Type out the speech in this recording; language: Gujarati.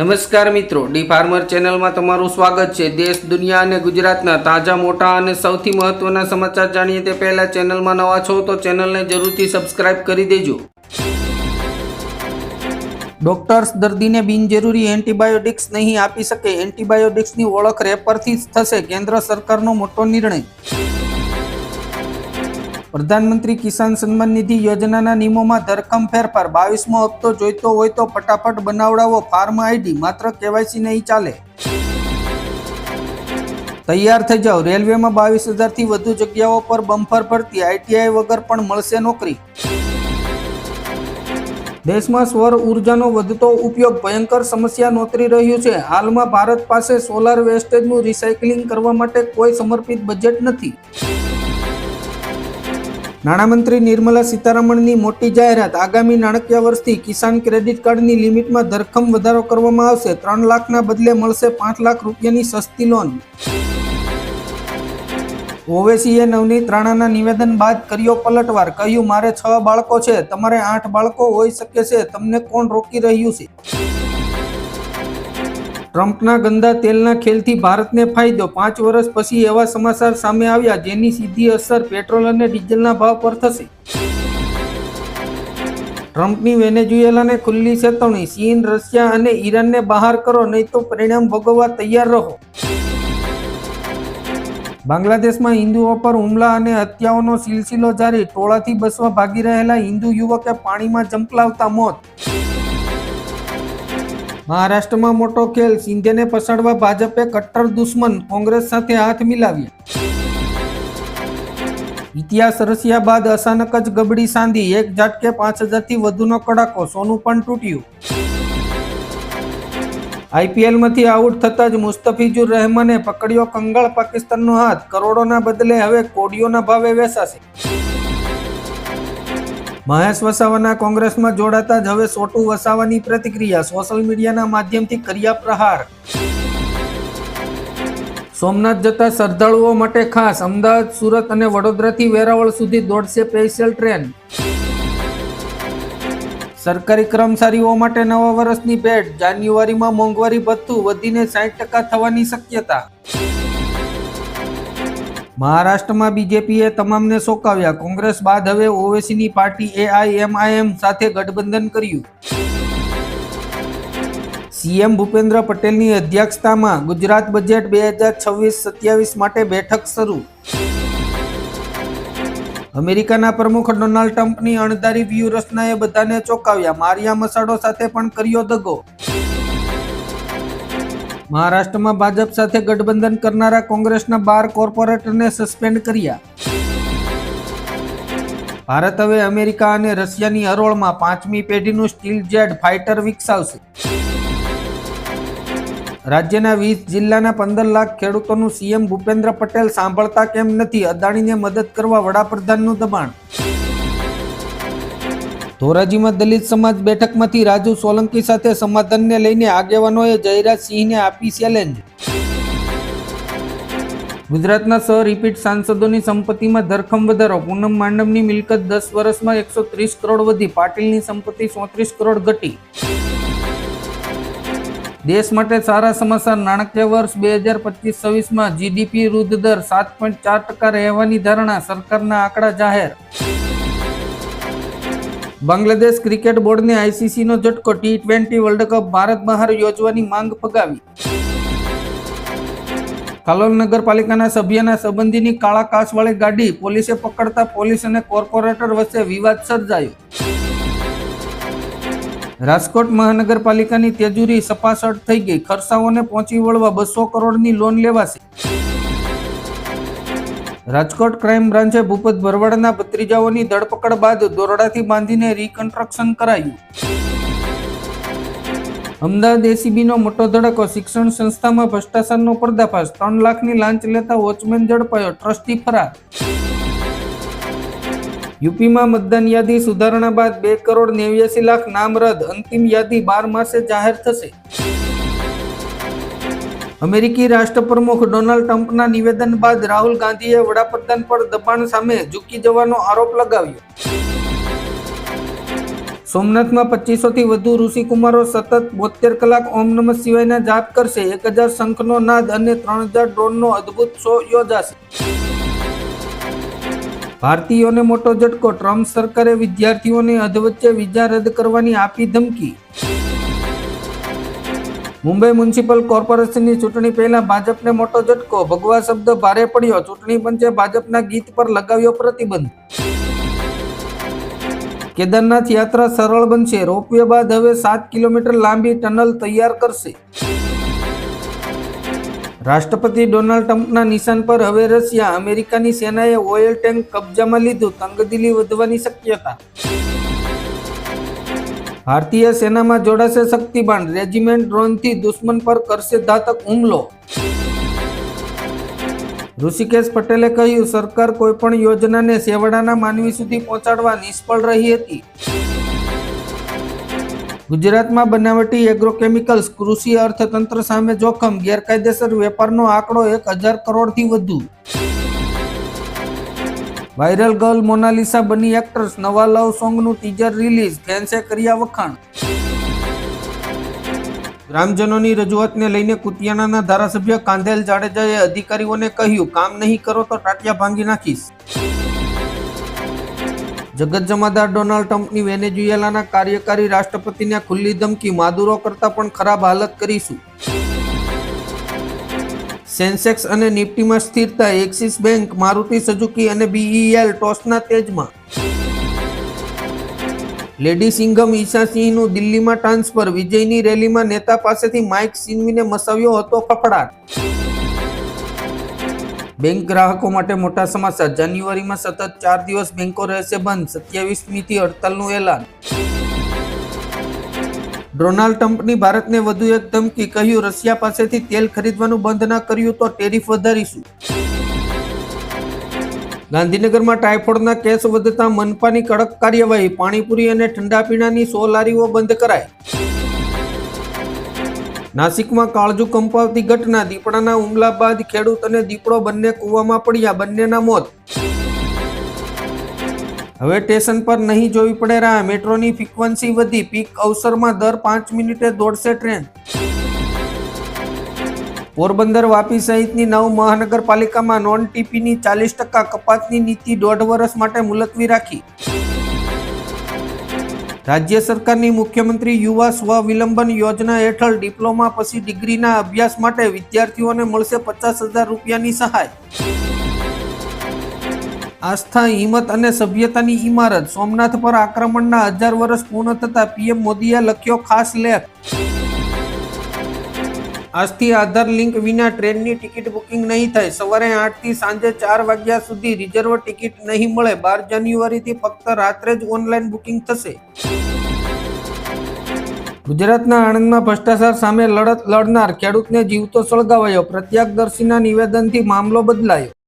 નમસ્કાર મિત્રો ડી ફાર્મર ચેનલમાં તમારું સ્વાગત છે. દેશ, દુનિયા અને ગુજરાતના તાજા, મોટા અને સૌથી મહત્વના સમાચાર જાણીએ તે પહેલા ચેનલમાં નવા છો તો ચેનલને જરૂરથી સબસ્ક્રાઇબ કરી દેજો. ડોક્ટર્સ દર્દીને બિનજરૂરી એન્ટીબાયોટિક્સ નહીં આપી શકે. એન્ટીબાયોટિક્સની ઓળખ રેપરથી જ થશે, કેન્દ્ર સરકારનો મોટો નિર્ણય. પ્રધાનમંત્રી કિસાન સન્માન નિધિ યોજનાના નિયમોમાં ધરખમ ફેરફાર. બાવીસમો હપ્તો જોઈતો હોય તો ફટાફટ બનાવડાવો. ફાર્મ આઈડી માત્ર કેવાયસી નહીં ચાલે. તૈયાર થઈ જાઓ. રેલવેમાં બાવીસ હજારથી વધુ જગ્યાઓ પર બમ્ફર ભરતી. આઈટીઆઈ વગર પણ મળશે નોકરી. દેશમાં સૌર ઉર્જાનો વધતો ઉપયોગ ભયંકર સમસ્યા નોતરી રહ્યું છે. હાલમાં ભારત પાસે સોલાર વેસ્ટેજનું રિસાયકલિંગ કરવા માટે કોઈ સમર્પિત બજેટ નથી. નાણામંત્રી નિર્મલા સીતારમણની મોટી જાહેરાત આગામી નાણાકીય વર્ષથી કિસાન ક્રેડિટ કાર્ડની લિમિટમાં ધરખમ વધારો કરવામાં આવશે. ત્રણ લાખના બદલે મળશે પાંચ લાખ રૂપિયાની સસ્તી લોન. ઓવેસીએ નવનીત રાણાના નિવેદન બાદ કર્યો પલટવાર, કહ્યું, મારે છ બાળકો છે. તમારે આઠ બાળકો હોઈ શકે છે. તમને કોણ રોકી રહ્યું છે? ટ્રમ્પના ગંદા તેલના ખેલથી ભારતને ફાયદો. પાંચ વર્ષ પછી એવા સમાચાર સામે આવ્યા જેની સીધી અસર પેટ્રોલ અને ડીઝલના ભાવ પર થશે. ટ્રમ્પની વેનેઝુએલાને ખુલ્લી ચેતવણી, ચીન, રશિયા અને ઈરાનને બહાર કરો, નહીં તો પરિણામ ભોગવવા તૈયાર રહો. બાંગ્લાદેશમાં હિન્દુઓ પર હુમલા અને હત્યાઓનો સિલસિલો જારી, ટોળાથી બસવા ભાગી રહેલા હિન્દુ યુવકે પાણીમાં જંપલાવતા મોત. મહારાષ્ટ્રમાં મોટો ખેલ સિંધેને પછાડવા ભાજપે કટ્ટર દુશ્મન કોંગ્રેસ સાથે હાથ મિલાવ્યા. ઇતિહાસ રશિયા બાદ અચાનક જ ગબડી સાંધી. એક ઝાટકે પાંચ હજારથી વધુનો કડાકો, સોનું પણ તૂટ્યું. આઈપીએલમાંથી આઉટ થતાં જ મુસ્તફિજુર રહેમાને પકડ્યો કંગાળ પાકિસ્તાનનો હાથ. કરોડોના બદલે હવે કોડીઓના ભાવે વેચાશે. મહેશ વસાવાના કોંગ્રેસમાં જોડાતા જ હવે સોટુ વસાવાની પ્રતિક્રિયા સોશિયલ મીડિયાના માધ્યમથી કર્યા પ્રહાર. સોમનાથ જતા શ્રદ્ધાળુઓ માટે ખાસ અમદાવાદ, સુરત અને વડોદરાથી વેરાવળ સુધી દોડશે સ્પેશિયલ ટ્રેન. સરકારી કર્મચારીઓ માટે નવા વર્ષની ભેટ. જાન્યુઆરીમાં મોંઘવારી ભથ્થું વધીને સાઠ ટકા થવાની શક્યતા. મહારાષ્ટ્રમાં બીજેપીએ તમામને સોંકાવ્યા. કોંગ્રેસ બાદ હવે ઓવેસીની પાર્ટી એઆઈએમઆઈએમ સાથે ગઠબંધન કર્યું. સીએમ ભૂપેન્દ્ર પટેલની અધ્યક્ષતામાં ગુજરાત બજેટ બે હજાર છવ્વીસ સત્યાવીસ માટે બેઠક શરૂ. અમેરિકાના પ્રમુખ ડોનાલ્ડ ટ્રમ્પની અણધારી વ્યૂહરચનાએ બધાને ચોંકાવ્યા. મારિયા મસાડો સાથે પણ કર્યો દગો. મહારાષ્ટ્રમાં ભાજપ સાથે ગઠબંધન કરનારા કોંગ્રેસના બાર કોર્પોરેટરને સસ્પેન્ડ કર્યા. ભારત હવે અમેરિકા અને રશિયાની હરોળમાં પાંચમી પેઢીનું સ્ટીલ જેટ ફાઇટર વિકસાવશે. રાજ્યના વીસ જિલ્લાના પંદર લાખ ખેડૂતોનું સીએમ ભૂપેન્દ્ર પટેલ સાંભળતા કેમ નથી? અદાણીને મદદ કરવા વડાપ્રધાનનું દબાણ ધોરાજીમાં દલિત સમાજ બેઠકમાંથી રાજુ સોલંકી સાથે સમાધાનને લઈને આગેવાનોએ જયરાજ સિંહને આપી ચેલેન્જ. ગુજરાતના સહ રિપીટ સાંસદોની સંપત્તિમાં ધરખમ વધારો. પૂનમ માંડવની મિલકત દસ વર્ષમાં એકસો ત્રીસ કરોડ વધી. પાટીલની સંપત્તિ ચોત્રીસ કરોડ ઘટી. દેશ માટે સારા સમાચાર. નાણાકીય વર્ષ બે હજાર પચીસ છવ્વીસમાં જીડીપી વૃદ્ધ દર સાત પોઈન્ટ ચાર ટકા રહેવાની ધારણા. સરકારના આંકડા જાહેર. બાંગ્લાદેશ ક્રિકેટ બોર્ડને આઈસીસીનો ઝટકો T twenty world cup Bharat બહાર યોજવાની માંગ ફગાવી. કાલોલ નગરપાલિકાના સભ્યના સંબંધીની કાળા કાસવાળી ગાડી પોલીસે પકડતા પોલીસ અને કોર્પોરેટર વચ્ચે વિવાદ સર્જાયો. રાજકોટ મહાનગરપાલિકાની તેજુરી સપાસટ થઈ ગઈ. ખર્ચાઓને પહોંચી વળવા બસો કરોડની લોન લેવાશે. રાજકોટ ક્રાઇમ બ્રાન્ચે ભૂપત ભરવાડના ભત્રીજાઓની ધરપકડ બાદ દોરડાથી બાંધીને રિકન્સ્ટ્રક્શન કરાયું. અમદાવાદ એસીબીનો મોટો ધડકો, શિક્ષણ સંસ્થામાં ભ્રષ્ટાચારનો પર્દાફાશ, ત્રણ લાખની લાંચ લેતા વોચમેન ઝડપાયો, ટ્રસ્ટી ફરાર. યુપીમાં મતદાન યાદી સુધારણા બાદ બે કરોડ નેવ્યાસી લાખ નામ રદ, અંતિમ યાદી બાર માસે જાહેર થશે. અમેરિકી રાષ્ટ્રપ્રમુખ ડોનાલ્ડ ટ્રમ્પના નિવેદન બાદ રાહુલ ગાંધીએ વડાપ્રધાન પર દબાણ સામે ઝૂકી જવાનો આરોપ લગાવ્યો. સોમનાથમાં પચીસોથી વધુ ઋષિકુમારો સતત બોતેર કલાક ઓમ નમઃ શિવાયના જાપ કરશે. એક હજાર શંખનો નાદ અને ત્રણ હજાર ડ્રોનનો અદ્ભુત શો યોજાશે. ભારતીયોને મોટો ઝટકો. ટ્રમ્પ સરકારે વિદ્યાર્થીઓને અધવચ્ચે વિઝા રદ કરવાની આપી ધમકી. મુંબઈ મ્યુનિસિપલ કોર્પોરેશનની ચૂંટણી પહેલા ભાજપને મોટો ઝટકો. ભગવા શબ્દ ભારે પડ્યો. ચૂંટણી પંચે ભાજપના ગીત પર લગાવ્યો પ્રતિબંધ. કેદારનાથ યાત્રા સરળ બનશે. રોપવે બાદ હવે સાત કિલોમીટર લાંબી ટનલ તૈયાર કરશે. રાષ્ટ્રપતિ ડોનાલ્ડ ટ્રમ્પના નિશાન પર હવે રશિયા. અમેરિકાની સેનાએ ઓઇલ ટેન્ક કબજામાં લીધું. તંગદિલી વધવાની શક્યતા. ભારતીય સેનામાં જોડાશે શક્તિબાન રેજિમેન્ટ ડ્રોનથી દુશ્મન પર કરશે ઘાતક હુમલો. ઋષિકેશ પટેલે કહ્યું, સરકાર કોઈપણ યોજનાને સેવડાના માનવી સુધી પહોંચાડવા નિષ્ફળ રહી હતી. ગુજરાતમાં બનાવટી એગ્રોકેમિકલ્સ કૃષિ અર્થતંત્ર સામે જોખમ. ગેરકાયદેસર વેપારનો આંકડો એક હજાર કરોડથી વધુ. વાયરલ ગર્લ મોનાલિસા બની એક્ટ્રેસ નવા લવ સોંગનું ટીઝર રિલીઝ ફેન્સે કર્યા વખાણ. ગ્રામજનોની રજૂઆતને લઈને કુતિયાણાના ધારાસભ્ય કાંધેલ જાડેજાએ અધિકારીઓને કહ્યું, કામ નહીં કરો તો ટાટિયા ભાંગી નાખીશ. જગત જમાદાર ડોનાલ્ડ ટ્રમ્પની વેનેઝુએલાના કાર્યકારી રાષ્ટ્રપતિને ખુલ્લી ધમકી, માદુરો કરતા પણ ખરાબ હાલત કરીશું. સેન્સેક્સ અને નિફ્ટીમાં સ્થિરતા, એક્સિસ બેંક, મારુતિ સુઝુકી અને બીઈએલ ટોસના તેજમાં. લેડી સિંઘમ ઈશા સિંહનું દિલ્હીમાં ટ્રાન્સફર, વિજયની રેલીમાં નેતા પાસેથી માઇક સિન્વીને મસાવ્યો હતો ફફડાટ બેંક ગ્રાહકો માટે મોટા સમાચાર, જાન્યુઆરીમાં સતત ચાર દિવસ બેંકો રહેશે બંધ સત્યાવીસમીથી હડતાલનું એલાન. ડોનાલ્ડ ટ્રમ્પની ભારતને વધુ એક ધમકી કહ્યું, રશિયા પાસેથી તેલ ખરીદવાનું બંધ ના કર્યું તો ટેરિફ વધારીશું. ગાંધીનગરમાં ટાઇફોઇડના કેસ વધતા મનપાની કડક કાર્યવાહી, પાણીપુરી અને ઠંડા પીણાની સો લારીઓ બંધ કરાય નાસિકમાં કાળજુ કંપાવતી ઘટના, દીપડાના હુમલા બાદ ખેડૂત અને દીપડો બંને કૂવામાં પડ્યા, બંનેના મોત. હવે સ્ટેશન પર નહીં જોવી પડે રાહ. મેટ્રોની ફ્રીક્વન્સી વધી. પીક અવસરમાં દર પાંચ મિનિટે દોડશે ટ્રેન. પોરબંદર વાપી સહિતની નવ મહાનગરપાલિકામાં નોન ટીપીની ચાલીસ ટકા કપાતની નીતિ દોઢ વર્ષ માટે મુલતવી રાખી. રાજ્ય સરકારની મુખ્યમંત્રી યુવા સ્વવિલંબન યોજના હેઠળ ડિપ્લોમા પછી ડિગ્રીના અભ્યાસ માટે વિદ્યાર્થીઓને મળશે પચાસ હજાર રૂપિયાની સહાય. આસ્થા, હિંમત અને સભ્યતાની ઇમારત. સોમનાથ પર આક્રમણના હજાર વર્ષ પૂર્ણ થતા પીએમ મોદીએ લખ્યો ખાસ લેખ. આજથી આધાર લિંક વિના ટ્રેનની ટિકિટ બુકિંગ નહીં થાય. સવારે આઠથી સાંજે ચાર વાગ્યા સુધી રિઝર્વ ટિકિટ નહીં મળે. બાર જાન્યુઆરીથી ફક્ત રાત્રે જ ઓનલાઈન બુકિંગ થશે. ગુજરાતના આણંદમાં ભ્રષ્ટાચાર સામે લડત લડનાર ખેડૂતને જીવતો સળગાવાયો. પ્રત્યાગદર્શીના નિવેદનથી મામલો બદલાયો.